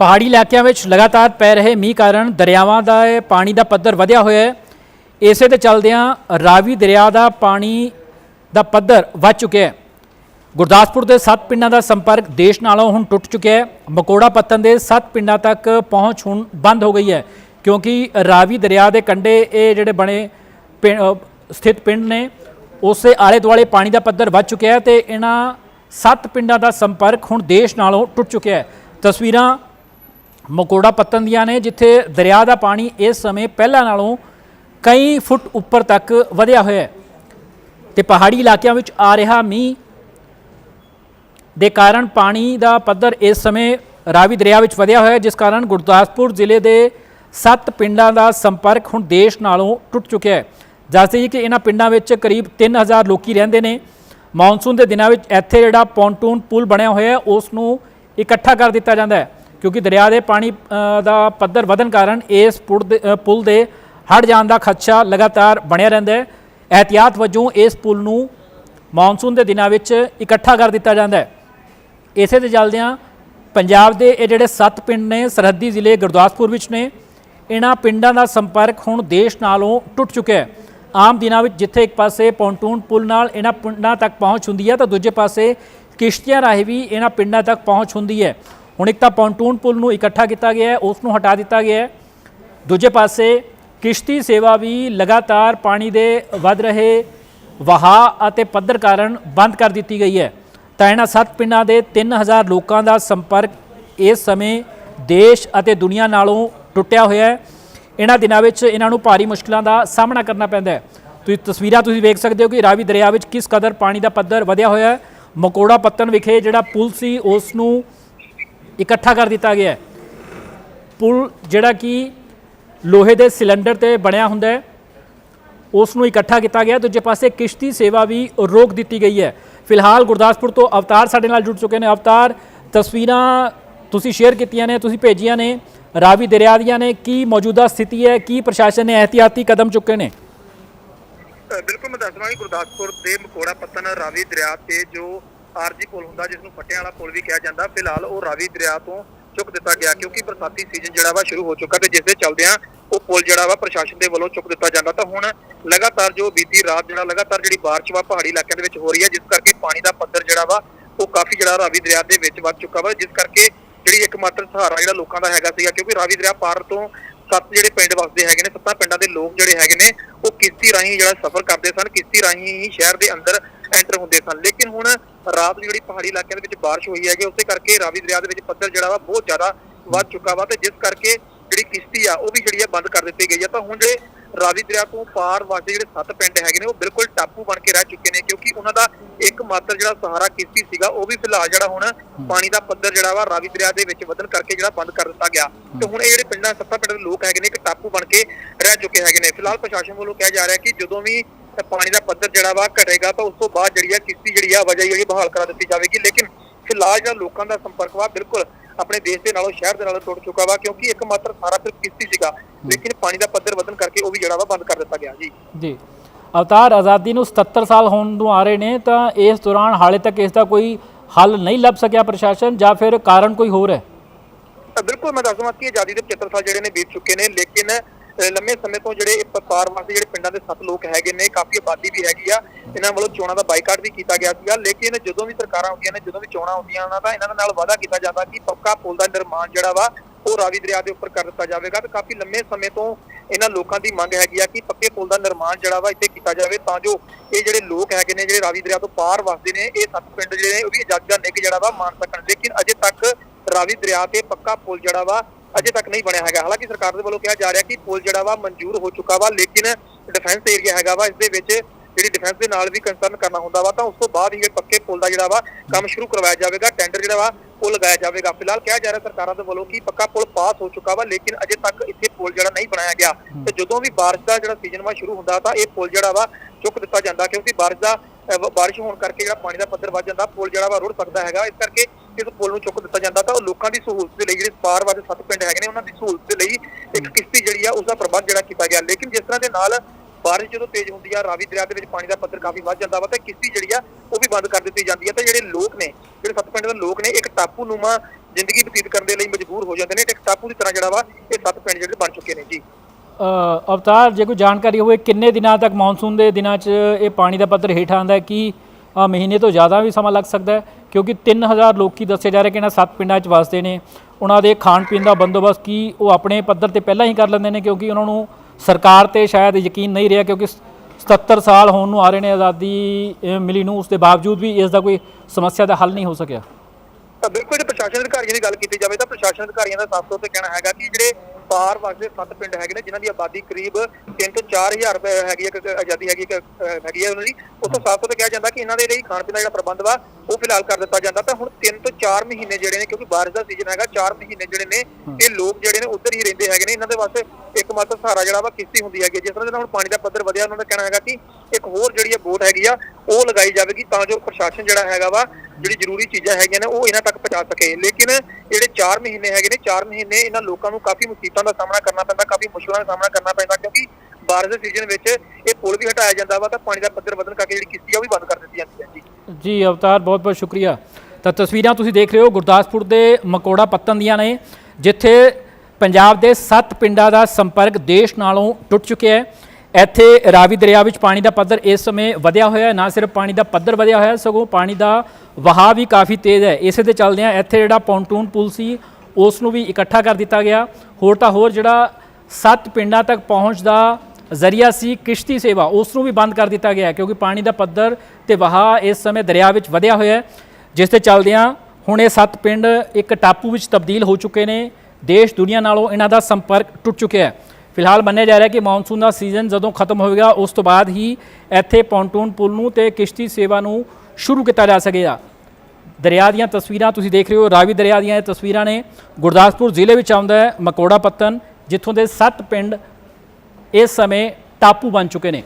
ਪਹਾੜੀ ਇਲਾਕਿਆਂ ਵਿੱਚ ਲਗਾਤਾਰ ਪੈ ਰਹੇ ਮੀਂਹ ਕਾਰਨ ਦਰਿਆਵਾਂ ਦਾ ਪਾਣੀ ਦਾ ਪੱਧਰ ਵਧਿਆ ਹੋਇਆ ਹੈ। ਇਸੇ ਦੇ ਚੱਲਦਿਆਂ ਰਾਵੀ ਦਰਿਆ ਦਾ ਪਾਣੀ ਦਾ ਪੱਧਰ ਵੱਧ ਚੁੱਕਿਆ ਹੈ। ਗੁਰਦਾਸਪੁਰ ਦੇ 7 ਪਿੰਡਾਂ ਦਾ ਸੰਪਰਕ ਦੇਸ਼ ਨਾਲੋਂ ਹੁਣ ਟੁੱਟ ਚੁੱਕਿਆ ਹੈ। ਮਕੋੜਾ ਪੱਤਨ ਦੇ 7 ਪਿੰਡਾਂ ਤੱਕ ਪਹੁੰਚ ਹੁਣ ਬੰਦ ਹੋ ਗਈ ਹੈ, ਕਿਉਂਕਿ ਰਾਵੀ ਦਰਿਆ ਦੇ ਕੰਢੇ ਇਹ ਜਿਹੜੇ ਬਣੇ ਪਿੰ- ਸਥਿਤ ਪਿੰਡ ਨੇ, ਉਸੇ ਆਲੇ ਦੁਆਲੇ ਪਾਣੀ ਦਾ ਪੱਧਰ ਵੱਧ ਚੁੱਕਿਆ ਹੈ ਤੇ ਇਹਨਾਂ 7 ਪਿੰਡਾਂ ਦਾ ਸੰਪਰਕ ਹੁਣ ਦੇਸ਼ ਨਾਲੋਂ ਟੁੱਟ ਚੁੱਕਿਆ ਹੈ। ਤਸਵੀਰਾਂ ਮਕੋੜਾ ਪੱਤਨ ਦੀਆਂ ਨੇ, ਜਿੱਥੇ ਦਰਿਆ ਦਾ ਪਾਣੀ ਇਸ ਸਮੇਂ ਪਹਿਲਾਂ ਨਾਲੋਂ ਕਈ ਫੁੱਟ ਉੱਪਰ ਤੱਕ ਵਧਿਆ ਹੋਇਆ ਹੈ। ਤੇ ਪਹਾੜੀ ਇਲਾਕਿਆਂ ਵਿੱਚ ਆ ਰਿਹਾ ਮੀਂਹ ਦੇ ਕਾਰਨ ਪਾਣੀ ਦਾ ਪੱਧਰ ਇਸ ਸਮੇਂ ਰਾਵੀ ਦਰਿਆ ਵਿੱਚ ਵਧਿਆ ਹੋਇਆ ਹੈ, ਜਿਸ ਕਾਰਨ ਗੁਰਦਾਸਪੁਰ ਜ਼ਿਲ੍ਹੇ ਦੇ ਸੱਤ ਪਿੰਡਾਂ ਦਾ ਸੰਪਰਕ ਹੁਣ ਦੇਸ਼ ਨਾਲੋਂ ਟੁੱਟ ਚੁੱਕਿਆ ਹੈ। ਦੱਸਦੇ ਜੀ ਕਿ ਇਹਨਾਂ ਪਿੰਡਾਂ ਵਿੱਚ ਕਰੀਬ 3000 ਲੋਕੀ ਰਹਿੰਦੇ ਨੇ। ਮੌਨਸੂਨ ਦੇ ਦਿਨਾਂ ਵਿੱਚ ਇੱਥੇ ਜਿਹੜਾ ਪੌਂਟੂਨ ਪੁਲ ਬਣਿਆ ਹੋਇਆ ਹੈ, ਉਸ ਨੂੰ ਇਕੱਠਾ ਕਰ ਦਿੱਤਾ ਜਾਂਦਾ ਹੈ। ਕਿਉਂਕਿ ਦਰਿਆ ਦੇ ਪਾਣੀ ਦਾ ਪੱਧਰ ਵਧਣ ਕਾਰਨ ਇਸ ਪੁਲ ਦੇ ਪੁਲ ਦੇ ਹਟ ਜਾਣ ਦਾ ਖਦਸ਼ਾ ਲਗਾਤਾਰ ਬਣਿਆ ਰਹਿੰਦਾ ਹੈ। ਇਹਤਿਆਤ ਵਜੋਂ ਇਸ ਪੁਲ ਨੂੰ ਮੌਨਸੂਨ ਦੇ ਦਿਨਾਂ ਵਿੱਚ ਇਕੱਠਾ ਕਰ ਦਿੱਤਾ ਜਾਂਦਾ ਹੈ। ਇਸੇ ਦੇ ਚੱਲਦਿਆਂ ਪੰਜਾਬ ਦੇ ਇਹ ਜਿਹੜੇ 7 ਪਿੰਡ ਨੇ, ਸਰਹੱਦੀ ਜ਼ਿਲ੍ਹੇ ਗੁਰਦਾਸਪੁਰ ਵਿੱਚ ਨੇ, ਇਹਨਾਂ ਪਿੰਡਾਂ ਦਾ ਸੰਪਰਕ ਹੁਣ ਦੇਸ਼ ਨਾਲੋਂ ਟੁੱਟ ਚੁੱਕਿਆ ਹੈ। ਆਮ ਦਿਨਾਂ ਵਿੱਚ ਜਿੱਥੇ ਇੱਕ ਪਾਸੇ ਪੌਂਟੂਨ ਪੁਲ ਨਾਲ ਇਹਨਾਂ ਪਿੰਡਾਂ ਤੱਕ ਪਹੁੰਚ ਹੁੰਦੀ ਹੈ, ਤਾਂ ਦੂਜੇ ਪਾਸੇ ਕਿਸ਼ਤੀਆਂ ਰਾਹੀਂ ਵੀ ਇਹਨਾਂ ਪਿੰਡਾਂ ਤੱਕ ਪਹੁੰਚ ਹੁੰਦੀ ਹੈ। ਹੁਣ ਇੱਕ ਤਾਂ ਪੌਂਟੂਨ ਪੁਲ ਨੂੰ ਇਕੱਠਾ ਕੀਤਾ ਗਿਆ ਹੈ, ਉਸ ਨੂੰ ਹਟਾ ਦਿੱਤਾ ਗਿਆ ਹੈ। ਦੂਜੇ ਪਾਸੇ ਕਿਸ਼ਤੀ ਸੇਵਾ ਵੀ ਲਗਾਤਾਰ ਪਾਣੀ ਦੇ ਵੱਧ ਰਹੇ ਵਹਾਅ ਅਤੇ ਪੱਧਰ ਕਾਰਨ ਬੰਦ ਕਰ ਦਿੱਤੀ ਗਈ ਹੈ। ਤਾਂ ਇਹਨਾਂ ਸੱਤ ਪਿੰਡਾਂ ਦੇ 3000 ਲੋਕਾਂ ਦਾ ਸੰਪਰਕ ਇਸ ਸਮੇਂ ਦੇਸ਼ ਅਤੇ ਦੁਨੀਆ ਨਾਲੋਂ ਟੁੱਟਿਆ ਹੋਇਆ ਹੈ। ਇਹਨਾਂ ਦਿਨਾਂ ਵਿੱਚ ਇਹਨਾਂ ਨੂੰ ਭਾਰੀ ਮੁਸ਼ਕਲਾਂ ਦਾ ਸਾਹਮਣਾ ਕਰਨਾ ਪੈਂਦਾ ਹੈ। ਤੁਸੀਂ ਤਸਵੀਰਾਂ ਤੁਸੀਂ ਵੇਖ ਸਕਦੇ ਹੋ ਕਿ ਰਾਵੀ ਦਰਿਆ ਵਿੱਚ ਕਿਸ ਕਦਰ ਪਾਣੀ ਦਾ ਪੱਧਰ ਵਧਿਆ ਹੋਇਆ ਹੈ। ਮਕੋੜਾ ਪੱਤਨ ਵਿਖੇ ਜਿਹੜਾ ਪੁਲ ਸੀ, ਉਸ ਨੂੰ ਇਕੱਠਾ ਕਰ ਦਿੱਤਾ ਗਿਆ ਹੈ। ਪੁਲ ਜਿਹੜਾ ਕਿ ਲੋਹੇ ਦੇ ਸਿਲੰਡਰ ਤੇ ਬਣਿਆ ਹੁੰਦਾ ਹੈ, ਉਸ ਨੂੰ ਇਕੱਠਾ ਕੀਤਾ ਗਿਆ। ਦੂਜੇ ਪਾਸੇ ਕਿਸ਼ਤੀ ਸੇਵਾ ਵੀ ਰੋਕ ਦਿੱਤੀ ਗਈ ਹੈ। ਫਿਲਹਾਲ ਗੁਰਦਾਸਪੁਰ ਤੋਂ ਅਵਤਾਰ ਸਾਡੇ ਨਾਲ ਜੁੜ ਚੁੱਕੇ ਨੇ। ਅਵਤਾਰ, ਤਸਵੀਰਾਂ ਤੁਸੀਂ ਸ਼ੇਅਰ ਕੀਤੀਆਂ ਨੇ, ਤੁਸੀਂ ਭੇਜੀਆਂ ਨੇ, ਰਾਵੀ ਦਰਿਆ ਦੀਆਂ ਨੇ। ਕੀ ਮੌਜੂਦਾ ਸਥਿਤੀ ਹੈ? ਕੀ ਪ੍ਰਸ਼ਾਸਨ ਨੇ ਇਹਤਿਆਤੀ ਕਦਮ ਚੁੱਕੇ ਨੇ? ਬਿਲਕੁਲ ਮੈਂ ਦੱਸਣਾ ਕਿ ਗੁਰਦਾਸਪੁਰ ਦੇ ਮਕੋੜਾ ਪੱਤਨ ਰਾਵੀ ਦਰਿਆ ਤੇ ਜੋ ਆਰਜੀ ਪੁਲ ਹੁੰਦਾ ਜਿਸ ਨੂੰ ਪੱਟਿਆਂ ਵਾਲਾ ਪੁਲ ਵੀ ਕਿਹਾ ਜਾਂਦਾ। ਫਿਲਹਾਲ ਉਹ ਰਾਵੀ ਦਰਿਆ ਤੋਂ ਚੁੱਕ ਦਿੱਤਾ ਗਿਆ, ਕਿਉਂਕਿ ਬਰਸਾਤੀ ਸੀਜ਼ਨ ਜਿਹੜਾ ਵਾ ਸ਼ੁਰੂ ਹੋ ਚੁੱਕਾ ਤੇ ਜਿਸ ਦੇ ਚੱਲਦਿਆਂ ਉਹ ਪੁਲ ਜਿਹੜਾ ਵਾ ਪ੍ਰਸ਼ਾਸਨ ਦੇ ਵੱਲੋਂ ਚੁੱਕ ਦਿੱਤਾ ਜਾਂਦਾ। ਤਾਂ ਹੁਣ ਲਗਾਤਾਰ ਜੋ ਬੀਤੀ ਰਾਤ ਜਿਹੜਾ ਲਗਾਤਾਰ ਜਿਹੜੀ ਬਾਰਿਸ਼ ਵਾ ਪਹਾੜੀ ਇਲਾਕਿਆਂ ਦੇ ਵਿੱਚ ਹੋ ਰਹੀ ਹੈ, ਜਿਸ ਕਰਕੇ ਪਾਣੀ ਦਾ ਪੱਧਰ ਜਿਹੜਾ ਵਾ ਉਹ ਕਾਫੀ ਜਿਹੜਾ ਰਾਵੀ ਦਰਿਆ ਦੇ ਵਿੱਚ ਵੱਧ ਚੁੱਕਾ ਵਾ, ਜਿਸ ਕਰਕੇ ਜਿਹੜੀ ਇੱਕਮਾਤਰ ਸਹਾਰਾ ਜਿਹੜਾ ਲੋਕਾਂ ਦਾ ਹੈਗਾ ਸੀਗਾ, ਕਿਉਂਕਿ ਰਾਵੀ ਦਰਿਆ ਪਾਰ ਤੋਂ ਸੱਤ ਜਿਹੜੇ ਪਿੰਡ ਵਸਦੇ ਹੈਗੇ ਨੇ, ਸੱਤਾਂ ਪਿੰਡਾਂ ਦੇ ਲੋਕ ਜਿਹੜੇ ਹੈਗੇ ਨੇ, ਉਹ ਕਿਸ਼ਤੀ ਰਾਹੀਂ ਜਿਹੜਾ ਸਫ਼ਰ ਕਰਦੇ ਸਨ। ਕਿਸ਼ਤੀ ਰਾਹੀਂ ਹੀ ਸ਼ਹਿਰ ਦੇ ਅੰਦਰ ਐਂਟਰ ਹੁੰਦੇ ਸਨ। ਲੇਕਿਨ ਹੁਣ ਰਾਤ ਨੂੰ ਜਿਹੜੀ ਪਹਾੜੀ ਇਲਾਕਿਆਂ ਦੇ ਵਿੱਚ ਬਾਰਿਸ਼ ਹੋਈ ਹੈਗੀ, ਉਸੇ ਕਰਕੇ ਰਾਵੀ ਦਰਿਆ ਦੇ ਵਿੱਚ ਪੱਧਰ ਜਿਹੜਾ ਵਾ ਬਹੁਤ ਜ਼ਿਆਦਾ ਵੱਧ ਚੁੱਕਾ ਵਾ ਤੇ ਜਿਸ ਕਰਕੇ ਜਿਹੜੀ ਕਿਸ਼ਤੀ ਆ, ਉਹ ਵੀ ਜਿਹੜੀ ਆ ਬੰਦ ਕਰ ਦਿੱਤੀ ਗਈ ਆ। ਤਾਂ ਹੁਣ ਜਿਹੜੇ ਰਾਵੀ ਦਰਿਆ ਤੋਂ ਪਾਰ ਵਾਸਤੇ ਜਿਹੜੇ ਸੱਤ ਪਿੰਡ ਹੈਗੇ ਨੇ, ਉਹ ਬਿਲਕੁਲ ਟਾਪੂ ਬਣ ਕੇ ਰਹਿ ਚੁੱਕੇ ਨੇ, ਕਿਉਂਕਿ ਉਹਨਾਂ ਦਾ ਇੱਕ ਮਾਤਰ ਜਿਹੜਾ ਸਹਾਰਾ ਕਿਸ਼ਤੀ ਸੀਗਾ, ਉਹ ਵੀ ਫਿਲਹਾਲ ਜਿਹੜਾ ਹੁਣ ਪਾਣੀ ਦਾ ਪੱਧਰ ਜਿਹੜਾ ਵਾ ਰਾਵੀ ਦਰਿਆ ਦੇ ਵਿੱਚ ਵਧਣ ਕਰਕੇ ਜਿਹੜਾ ਬੰਦ ਕਰ ਦਿੱਤਾ ਗਿਆ। ਤੇ ਹੁਣ ਇਹ ਜਿਹੜੇ ਪਿੰਡਾਂ ਸੱਤਾਂ ਪਿੰਡ ਦੇ ਲੋਕ ਹੈਗੇ ਨੇ, ਇੱਕ ਟਾਪੂ ਬਣ ਕੇ ਰਹਿ ਚੁੱਕੇ ਹੈਗੇ ਨੇ। ਫਿਲਹਾਲ ਪ੍ਰਸ਼ਾਸਨ ਵੱਲੋਂ ਕਿਹਾ ਜਾ ਰਿਹਾ ਕਿ ਜਦੋਂ ਵੀ ਪਾਣੀ ਦਾ ਪੱਧਰ ਜਿਹੜਾ ਵਾ ਘਟੇਗਾ ਤਾਂ ਉਸ ਤੋਂ ਬਾਅਦ ਜਿਹੜੀ ਆ ਕਿਸ਼ਤੀ ਜਿਹੜੀ ਆ ਆਵਾਜਾਈ ਜਿਹੜੀ ਬਹਾਲ ਕਰਾ ਦਿੱਤੀ ਜਾਵੇਗੀ। ਲੇਕਿਨ ਫਿਲਹਾਲ ਜਿਹੜਾ ਲੋਕਾਂ ਦਾ ਸੰਪਰਕ ਵਾ ਬਿਲਕੁਲ ਆਪਣੇ ਦੇਸ਼ ਦੇ ਨਾਲੋਂ ਸ਼ਹਿਰ ਦੇ ਨਾਲੋਂ ਟੁੱਟ ਚੁੱਕਾ ਵਾ ਕਿਉਂਕਿ ਇੱਕ ਮਾਤਰ ਸਾਰਾ ਸਿਰਫ ਕਿਸ਼ਤੀ ਸੀਗਾ। ਲੇਕਿਨ ਪਾਣੀ ਦਾ ਪੱਧਰ ਵਧਣ ਕਰਕੇ ਉਹ ਵੀ ਜਿਹੜਾ ਵਾ ਬੰਦ ਕਰ ਦਿੱਤਾ ਗਿਆ ਜੀ। ਜੀ। ਅਵਤਾਰ ਆਜ਼ਾਦੀ ਨੂੰ 77 ਸਾਲ ਹੋਣ ਨੂੰ ਆ ਰਹੇ ਨੇ ਤਾਂ ਇਸ ਦੌਰਾਨ ਹਾਲੇ ਤੱਕ ਇਸ ਦਾ ਕੋਈ ਹੱਲ ਨਹੀਂ ਲੱਭ ਸਕਿਆ ਪ੍ਰਸ਼ਾਸਨ ਜਾਂ ਫਿਰ ਕਾਰਨ ਕੋਈ ਹੋਰ ਹੈ? ਬਿਲਕੁਲ ਮੈਂ ਦੱਸਵਾਂ ਕਿ ਆਜ਼ਾਦੀ ਦੇ 75 ਸਾਲ ਜਿਹੜੇ ਨੇ ਬੀਤ ਚੁੱਕੇ ਨੇ ਲੇਕਿਨ ਲੰਮੇ ਸਮੇਂ ਤੋਂ ਜਿਹੜੇ ਇਹ ਪਸਾਰ ਵਾਸਤੇ ਜਿਹੜੇ ਪਿੰਡਾਂ ਦੇ ਸੱਤ ਲੋਕ ਹੈਗੇ ਨੇ, ਕਾਫੀ ਆਬਾਦੀ ਵੀ ਹੈਗੀ ਆ, ਇਹਨਾਂ ਵੱਲੋਂ ਚੋਣਾਂ ਦਾ ਬਾਈਕਾਟ ਵੀ ਕੀਤਾ ਗਿਆ ਸੀਗਾ, ਲੇਕਿਨ ਜਦੋਂ ਵੀ ਸਰਕਾਰਾਂ ਆਉਂਦੀਆਂ ਨੇ, ਜਦੋਂ ਵੀ ਚੋਣਾਂ ਆਉਂਦੀਆਂ ਉਹਨਾਂ ਦਾ ਇਹਨਾਂ ਦੇ ਨਾਲ ਵਾਅਦਾ ਕੀਤਾ ਜਾਂਦਾ ਕਿ ਪੱਕਾ ਪੁਲ ਦਾ ਨਿਰਮਾਣ ਜਿਹੜਾ ਵਾ, ਉਹ ਰਾਵੀ ਦਰਿਆ ਦੇ ਉੱਪਰ ਕਰ ਦਿੱਤਾ ਜਾਵੇਗਾ ਤੇ ਕਾਫੀ ਲੰਮੇ ਸਮੇਂ ਤੋਂ ਇਹਨਾਂ ਲੋਕਾਂ ਦੀ ਮੰਗ ਹੈਗੀ ਆ ਕਿ ਪੱਕੇ ਪੁਲ ਦਾ ਨਿਰਮਾਣ ਜਿਹੜਾ ਵਾ ਇੱਥੇ ਕੀਤਾ ਜਾਵੇ ਤਾਂ ਜੋ ਇਹ ਜਿਹੜੇ ਲੋਕ ਹੈਗੇ ਨੇ, ਜਿਹੜੇ ਰਾਵੀ ਦਰਿਆ ਤੋਂ ਪਾਰ ਵਸਦੇ ਨੇ, ਇਹ ਸੱਤ ਪਿੰਡ ਜਿਹੜੇ ਨੇ, ਉਹ ਵੀ ਆਜ਼ਾਦੀ ਦਾ ਨਿੱਘ ਜਿਹੜਾ ਵਾ ਮਾਣ ਸਕਣ। ਲੇਕਿਨ ਅਜੇ ਤੱਕ ਰਾਵੀ ਦਰਿਆ ਤੇ ਪੱਕਾ ਪੁਲ ਜਿਹੜਾ ਵਾ ਅਜੇ ਤੱਕ ਨਹੀਂ ਬਣਿਆ ਹੈਗਾ। ਹਾਲਾਂਕਿ ਸਰਕਾਰ ਦੇ ਵੱਲੋਂ ਕਿਹਾ ਜਾ ਰਿਹਾ ਕਿ ਪੁਲ ਜਿਹੜਾ ਵਾ ਮਨਜ਼ੂਰ ਹੋ ਚੁੱਕਾ ਵਾ ਲੇਕਿਨ ਡਿਫੈਂਸ ਏਰੀਆ ਹੈਗਾ ਵਾ ਇਸ ਦੇ ਵਿੱਚ ਜਿਹੜੀ ਡਿਫੈਂਸ ਦੇ ਨਾਲ ਵੀ ਕੰਸਰਨ ਕਰਨਾ ਹੁੰਦਾ ਵਾ ਤਾਂ ਉਸ ਤੋਂ ਬਾਅਦ ਹੀ ਇਹ ਪੱਕੇ ਪੁਲ ਦਾ ਜਿਹੜਾ ਵਾ ਕੰਮ ਸ਼ੁਰੂ ਕਰਵਾਇਆ ਜਾਵੇਗਾ ਟੈਂਡਰ ਜਿਹੜਾ ਵਾ ਉਹ ਲਗਾਇਆ ਜਾਵੇਗਾ। ਫਿਲਹਾਲ ਕਿਹਾ ਜਾ ਰਿਹਾ ਸਰਕਾਰਾਂ ਦੇ ਵੱਲੋਂ ਕਿ ਪੱਕਾ ਪੁਲ ਪਾਸ ਹੋ ਚੁੱਕਾ ਵਾ ਲੇਕਿਨ ਅਜੇ ਤੱਕ ਇੱਥੇ ਪੁਲ ਜਿਹੜਾ ਨਹੀਂ ਬਣਾਇਆ ਗਿਆ। ਤੇ ਜਦੋਂ ਵੀ ਬਾਰਿਸ਼ ਦਾ ਜਿਹੜਾ ਸੀਜ਼ਨ ਵਾ ਸ਼ੁਰੂ ਹੁੰਦਾ ਤਾਂ ਇਹ ਪੁਲ ਜਿਹੜਾ ਵਾ ਚੁੱਕ ਦਿੱਤਾ ਜਾਂਦਾ ਕਿਉਂਕਿ ਬਾਰਿਸ਼ ਦਾ ਬਾਰਿਸ਼ ਹੋਣ ਕਰਕੇ ਜਿਹੜਾ ਪਾਣੀ ਦਾ ਪੱਧਰ ਵੱਧ ਜਾਂਦਾ ਪੁਲ ਜਿਹੜਾ ਵਾ ਰੁੜ ਸਕਦਾ ਹੈਗਾ। ਇਸ ਕਰਕੇ ਇਸ ਪੁਲ ਨੂੰ ਚੁੱਕ ਦਿੱਤਾ ਜਾਂਦਾ ਤਾਂ ਉਹ ਲੋਕਾਂ ਦੀ ਸਹੂਲਤ ਦੇ ਲਈ ਜਿਹੜੇ ਪਾਰ ਵਾਲੇ ਸੱਤ ਪਿੰਡ ਹੈਗੇ ਨੇ ਉਹਨਾਂ ਦੀ ਸਹੂਲਤ ਦੇ ਲਈ ਇੱਕ ਕਿਸ਼ਤੀ ਜਿਹੜੀ ਆ ਉਸ ਦਾ ਪ੍ਰਬੰਧ ਜਿਹੜਾ ਕੀਤਾ ਗਿਆ। ਲੇਕਿਨ ਜਿਸ ਤਰ੍ਹਾਂ ਦੇ ਨਾਲ ਬਾਰਿਸ਼ ਜਦੋਂ ਤੇਜ਼ ਹੁੰਦੀ ਆ ਰਾਵੀ ਦਰਿਆ ਦੇ ਵਿੱਚ ਪਾਣੀ ਦਾ ਪੱਧਰ ਕਾਫੀ ਵੱਧ ਜਾਂਦਾ ਵਾ ਤੇ ਕਿਸ਼ਤੀ ਜਿਹੜੀ ਆ ਉਹ ਵੀ ਬੰਦ ਕਰ ਦਿੱਤੀ ਜਾਂਦੀ ਆ। ਤੇ ਜਿਹੜੇ ਲੋਕ ਨੇ ਜਿਹੜੇ ਸੱਤ ਪਿੰਡ ਦੇ ਲੋਕ ਨੇ ਇੱਕ ਟਾਪੂ ਨੂਮਾ ਜ਼ਿੰਦਗੀ ਬਤੀਤ ਕਰਨ ਦੇ ਲਈ ਮਜਬੂਰ ਹੋ ਜਾਂਦੇ ਨੇ। ਤੇ ਇੱਕ ਟਾਪੂ ਦੀ ਤਰ੍ਹਾਂ ਜਿਹੜਾ ਵਾ ਇਹ ਸੱਤ ਪਿੰਡ ਜਿਹੜੇ ਬਣ ਚੁੱਕੇ ਨੇ। ਜੀ। ਅਵਤਾਰ ਜੇ ਕੋਈ ਜਾਣਕਾਰੀ ਹੋਵੇ ਕਿੰਨੇ ਦਿਨਾਂ ਤੱਕ ਮੌਨਸੂਨ ਦੇ ਦਿਨਾਂ 'ਚ ਇਹ ਪਾਣੀ ਦਾ ਪੱਧਰ ਹੇਠਾਂ ਆਉਂਦਾ ਹੈ? ਕੀ ਮਹੀਨੇ ਤੋਂ ਜ਼ਿਆਦਾ ਵੀ ਸਮਾਂ ਲੱਗ ਸਕਦਾ ਹੈ? ਕਿਉਂਕਿ 3000 ਲੋਕੀ ਦੱਸੇ ਜਾ ਰਹੇ ਕਿ ਇਹਨਾਂ ਸੱਤ ਪਿੰਡਾਂ 'ਚ ਵਸਦੇ ਨੇ। ਉਹਨਾਂ ਦੇ ਖਾਣ ਪੀਣ ਦਾ ਬੰਦੋਬਸਤ ਕੀ ਉਹ ਆਪਣੇ ਪੱਧਰ ਤੇ ਪਹਿਲਾਂ ਹੀ ਕਰ ਲੈਂਦੇ ਨੇ ਕਿਉਂਕਿ ਉਹਨਾਂ ਨੂੰ ਸਰਕਾਰ ਤੇ ਸ਼ਾਇਦ ਯਕੀਨ ਨਹੀਂ ਰਿਹਾ ਕਿਉਂਕਿ 77 ਸਾਲ ਹੋਣ ਨੂੰ ਆ ਰਹੇ ਨੇ ਆਜ਼ਾਦੀ ਮਿਲੀ ਨੂੰ, ਉਸ ਦੇ ਬਾਵਜੂਦ ਵੀ ਇਸ ਦਾ ਕੋਈ ਸਮੱਸਿਆ ਦਾ ਹੱਲ ਨਹੀਂ ਹੋ ਸਕਿਆ। ਤਾਂ ਬਿਲਕੁਲ ਜੇ ਪ੍ਰਸ਼ਾਸਨ ਅਧਿਕਾਰੀਆਂ ਦੀ ਗੱਲ ਕੀਤੀ ਜਾਵੇ ਤਾਂ ਪ੍ਰਸ਼ਾਸਨ ਅਧਿਕਾਰੀਆਂ ਦਾ ਸਾਫ਼ ਤੌਰ ਤੇ ਕਹਿਣਾ ਹੈਗਾ ਕਿ ਜਿਹੜੇ ਪਾਰ ਵਸਦੇ ਸੱਤ ਪਿੰਡ ਹੈਗੇ ਨੇ ਜਿਨ੍ਹਾਂ ਦੀ ਆਬਾਦੀ ਕਰੀਬ 3 ਤੋਂ 4000 ਰੁਪਏ ਹੈਗੀ ਹੈ ਕਿ ਆਜ਼ਾਦੀ ਹੈਗੀ ਕਿ ਅਹ ਹੈਗੀ ਹੈ ਉਹਨਾਂ ਦੀ। ਉਸ ਤੋਂ ਸਾਫ਼ ਤੌਰ ਤੇ ਕਿਹਾ ਜਾਂਦਾ ਕਿ ਇਹਨਾਂ ਦੇ ਲਈ ਖਾਣ ਪੀਣ ਦਾ ਜਿਹੜਾ ਪ੍ਰਬੰਧ ਵਾ ਉਹ ਫਿਲਹਾਲ ਕਰ ਦਿੱਤਾ ਜਾਂਦਾ। ਤਾਂ ਹੁਣ 3 ਤੋਂ 4 ਮਹੀਨੇ ਜਿਹੜੇ ਨੇ ਕਿਉਂਕਿ ਬਾਰਿਸ਼ ਦਾ ਸੀਜ਼ਨ ਹੈਗਾ 4 ਮਹੀਨੇ ਜਿਹੜੇ ਨੇ ਇਹ ਲੋਕ ਜਿਹੜੇ ਨੇ ਉੱਧਰ ਹੀ ਰਹਿੰਦੇ ਹੈਗੇ ਨੇ। ਇਹਨਾਂ ਦੇ ਵਾਸਤੇ ਇੱਕਮਾਤਰ ਸਹਾਰਾ ਜਿਹੜਾ ਵਾ ਕਿਸ਼ਤੀ ਹੁੰਦੀ ਹੈਗੀ। ਜਿਸ ਤਰ੍ਹਾਂ ਦੇ ਹੁਣ ਪਾਣੀ ਦਾ ਪੱਧਰ ਵਧਿਆ ਉਹਨਾਂ ਦਾ ਕਹਿਣਾ ਹੈਗਾ ਕਿ ਇੱਕ ਹੋਰ ਜਿਹੜੀ ਹੈ ਬੋਟ ਹੈਗੀ ਆ ਉਹ ਲਗਾਈ ਜਾਵੇਗੀ ਤਾਂ ਜੋ ਪ੍ਰਸ਼ਾਸਨ ਜਿਹੜਾ ਹੈਗਾ ਵਾ ਜਿਹੜੀ ਜ਼ਰੂਰੀ ਚੀਜ਼ਾਂ ਹੈਗੀਆਂ ਨੇ ਉਹ ਇਹਨਾਂ ਤੱਕ ਪਹੁੰਚਾ ਸਕੇ। ਲੇਕਿਨ ਜਿਹੜੇ 4 ਮਹੀਨੇ ਹੈਗੇ ਨੇ 4 ਮਹੀਨੇ ਇਹਨਾਂ ਲੋਕਾਂ ਨੂੰ ਕਾਫੀ ਮੁਸੀਬਤਾਂ ਦਾ ਸਾਹਮਣਾ ਕਰਨਾ ਪੈਂਦਾ, ਕਾਫੀ ਮੁਸ਼ਕਲਾਂ ਦਾ ਸਾਹਮਣਾ ਕਰਨਾ ਪੈਂਦਾ, ਕਿਉਂਕਿ ਬਾਰਿਸ਼ ਦੇ ਸੀਜ਼ਨ ਵਿੱਚ ਇਹ ਪੁਲ ਵੀ ਹਟਾਇਆ ਜਾਂਦਾ ਵਾ, ਤਾਂ ਪਾਣੀ ਦਾ ਪੱਧਰ ਵਧਣ ਕਰਕੇ ਜਿਹੜੀ ਕਿਸ਼ਤੀ ਆ ਉਹ ਵੀ ਬੰਦ ਕਰ ਦਿੱਤੀ ਜਾਂਦੀ ਹੈ ਜੀ। ਜੀ, ਅਵਤਾਰ, ਬਹੁਤ ਬਹੁਤ ਸ਼ੁਕਰੀਆ। ਤਾਂ ਤਸਵੀਰਾਂ ਤੁਸੀਂ ਦੇਖ ਰਹੇ ਹੋ, ਗੁਰਦਾਸਪੁਰ ਦੇ ਮਕੋੜਾ ਪੱਤਨ ਦੀਆਂ ਨੇ, ਜਿੱਥੇ ਪੰਜਾਬ ਦੇ 7 ਪਿੰਡਾਂ ਦਾ ਸੰਪਰਕ ਦੇਸ਼ ਨਾਲੋਂ ਟੁੱਟ ਚੁੱਕਿਆ ਹੈ। ਇੱਥੇ ਰਾਵੀ ਦਰਿਆ ਵਿੱਚ ਪਾਣੀ ਦਾ ਪੱਧਰ ਇਸ ਸਮੇਂ ਵਧਿਆ ਹੋਇਆ ਹੈ, ਨਾ ਸਿਰਫ ਪਾਣੀ ਦਾ ਪੱਧਰ ਵਧਿਆ ਹੋਇਆ, ਸਗੋਂ ਪਾਣੀ ਦਾ ਵਹਾਅ ਵੀ ਕਾਫੀ ਤੇਜ਼ ਹੈ। ਇਸੇ ਦੇ ਚੱਲਦਿਆਂ ਇੱਥੇ ਜਿਹੜਾ ਪੌਂਟੂਨ ਪੁਲ ਸੀ, ਉਸ ਨੂੰ ਵੀ ਇਕੱਠਾ ਕਰ ਦਿੱਤਾ ਗਿਆ। ਹੋਰ ਤਾਂ ਹੋਰ ਜਿਹੜਾ ਸੱਤ ਪਿੰਡਾਂ ਤੱਕ ਪਹੁੰਚ ਦਾ ਜ਼ਰੀਆ ਸੀ, ਕਿਸ਼ਤੀ ਸੇਵਾ, ਉਸ ਨੂੰ ਵੀ ਬੰਦ ਕਰ ਦਿੱਤਾ ਗਿਆ ਕਿਉਂਕਿ ਪਾਣੀ ਦਾ ਪੱਧਰ ਤੇ ਵਹਾਅ ਇਸ ਸਮੇਂ ਦਰਿਆ ਵਿੱਚ ਵਧਿਆ ਹੋਇਆ ਹੈ। ਜਿਸ ਤੇ ਚੱਲਦਿਆਂ ਹੁਣ ਇਹ ਸੱਤ ਪਿੰਡ ਇੱਕ ਟਾਪੂ ਵਿੱਚ ਤਬਦੀਲ ਹੋ ਚੁੱਕੇ ਨੇ। ਦੇਸ਼ ਦੁਨੀਆ ਨਾਲੋਂ ਇਹਨਾਂ ਦਾ ਸੰਪਰਕ ਟੁੱਟ ਚੁੱਕਿਆ ਹੈ। ਫਿਲਹਾਲ ਮੰਨਿਆ ਜਾ ਰਿਹਾ ਕਿ ਮੌਨਸੂਨ ਦਾ ਸੀਜ਼ਨ ਜਦੋਂ ਖਤਮ ਹੋਵੇਗਾ, ਉਸ ਤੋਂ ਬਾਅਦ ਹੀ ਇੱਥੇ ਪੌਂਟੂਨ ਪੁਲ ਨੂੰ ਤੇ ਕਿਸ਼ਤੀ ਸੇਵਾ ਨੂੰ ਸ਼ੁਰੂ ਕੀਤਾ ਜਾ ਸਕੇਗਾ। ਦਰਿਆ ਦੀਆਂ ਤਸਵੀਰਾਂ ਤੁਸੀਂ ਦੇਖ ਰਹੇ ਹੋ, ਰਾਵੀ ਦਰਿਆ ਦੀਆਂ ਇਹ ਤਸਵੀਰਾਂ ਨੇ। ਗੁਰਦਾਸਪੁਰ ਜ਼ਿਲ੍ਹੇ ਵਿੱਚ ਆਉਂਦਾ ਹੈ, ਮਕੋੜਾ ਪੱਤਨ, ਜਿੱਥੋਂ ਦੇ 7 ਪਿੰਡ ਇਸ ਸਮੇਂ ਟਾਪੂ ਬਣ ਚੁੱਕੇ ਨੇ।